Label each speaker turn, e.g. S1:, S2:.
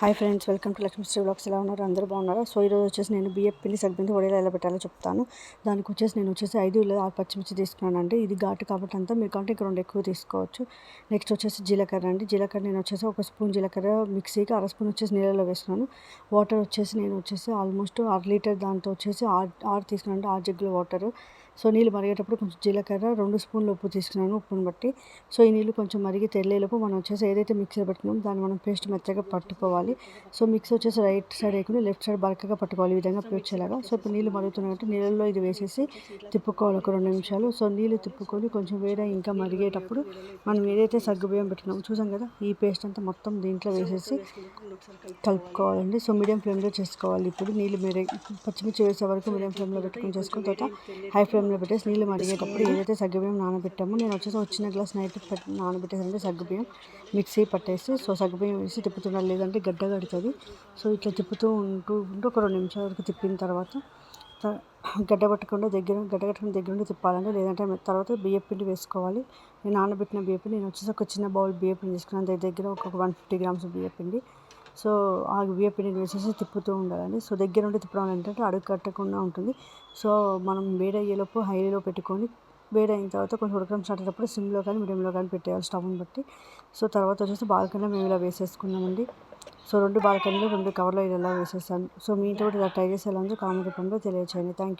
S1: Hi friends welcome to Lakshmi Sri blogs. ఎలా ఉన్నారు? అందరూ బాగున్నారు? సో ఈరోజు వచ్చేసి నేను బియ్యం పిండి సగ్గింది వడేలా ఎలా పెట్టాలో చెప్తాను. దానికి వచ్చేసి నేను వచ్చేసి ఐదు లేదా ఆరు పచ్చిమిర్చి తీసుకున్నాను అండి ఇది ఘాటు కాబట్టి అంతా మీరు కంటే రెండు ఎక్కువ తీసుకోవచ్చు. నెక్స్ట్ వచ్చేసి జీలకర్ర అండి. జీలకర్ర నేను వచ్చేసి ఒక స్పూన్ జీలకర్ర మిక్సీకి అర స్పూన్ వచ్చేసి నీళ్ళలో వేస్తున్నాను. వాటర్ వచ్చేసి నేను వచ్చేసి ఆల్మోస్ట్ అర లీటర్ దాంతో వచ్చేసి ఆరు ఆరు తీసుకున్నాను ఆరు జగ్గుల వాటర్. సో నీళ్ళు మరిగేటప్పుడు కొంచెం జీలకర్ర రెండు స్పూన్లు ఉప్పు తీసుకున్నాను ఉప్పును బట్టి. సో ఈ నీళ్ళు కొంచెం మరిగి తెల్లేలోపు మనం వచ్చేసి ఏదైతే మిక్సీ పెట్టుకున్నామో దాన్ని మనం పేస్ట్ మెత్తగా పట్టుకోవాలి. సో మిక్స్ వచ్చేసి రైట్ సైడ్ వేయకుండా లెఫ్ట్ సైడ్ బరకగా పట్టుకోవాలి ఈ విధంగా వచ్చేలాగా సో ఇప్పుడు నీళ్ళు మరుగుతున్నట్టు నీళ్ళలో ఇది వేసేసి తిప్పుకోవాలి ఒక రెండు నిమిషాలు. సో నీళ్ళు తిప్పుకొని కొంచెం వేరే ఇంకా మరిగేటప్పుడు మనం ఏదైతే సగ్గుబియ్యం పెట్టినామో చూసాం కదా ఈ పేస్ట్ అంతా మొత్తం దీంట్లో వేసేసి కలుపుకోవాలండి. సో మీడియం ఫ్లేమ్లో చేసుకోవాలి ఇప్పుడు నీళ్ళు మీరే పచ్చిమిర్చి వేసే వరకు మీడియం ఫ్లేమ్లో పెట్టుకుని చేసుకున్న తర్వాత హై ఫ్లేమ్లో పెట్టేసి నీళ్ళు మరిగేటప్పుడు ఏదైతే సగ్గుబియ్యం నానబెట్టామో నేను వచ్చేసి వచ్చిన గ్లాస్ నైట్ నానబెట్టేసానంటే సగ్గుబియ్యం మిక్సీ పట్టేసి సో సగ్గుబియ్యం వేసి తిప్పుతున్నారు. లేదంటే గడ్డ గడ్డ కడుతుంది సో ఇట్లా తిప్పుతూ ఉంటూ ఉంటూ ఒక రెండు నిమిషాల వరకు తిప్పిన తర్వాత గడ్డ పట్టకుండా దగ్గర గడ్డ కట్టకుండా దగ్గర నుండి తిప్పాలండి లేదంటే తర్వాత బియ్యం పిండి వేసుకోవాలి. నేను నానబెట్టిన బియ్యం పిండి నేను వచ్చేసి ఒక చిన్న బౌల్ బియ్యం పిండి తీసుకున్నాను. దగ్గర దగ్గర ఒక వన్ ఫిఫ్టీ గ్రామ్స్ బియ్యం పిండి. సో ఆ బియ్యం పిండిని వేసేసి తిప్పుతూ ఉండాలండి. సో దగ్గర నుండి తిప్పడం ఏంటంటే అడుగు కట్టకుండా ఉంటుంది. సో మనం వేడయ్యేలోపు హైలో పెట్టుకొని వేడైన తర్వాత కొంచెం ఉడకడం స్టార్ట్ సిమ్లో కానీ మీడియంలో కానీ పెట్టేయాలి స్టవ్ని బట్టి. సో తర్వాత వచ్చేసి బాల్కనీ మేము ఇలా వేసేసుకున్నామండి. సో రెండు బాల్కనీలు రెండు కవర్లో ఇలా వేసేసాను. సో మీ ఇంట్లో కూడా ఇలా ట్రై చేసేలా ఉంది కామెంట్ రూపంలో తెలియచేయండి. Thank you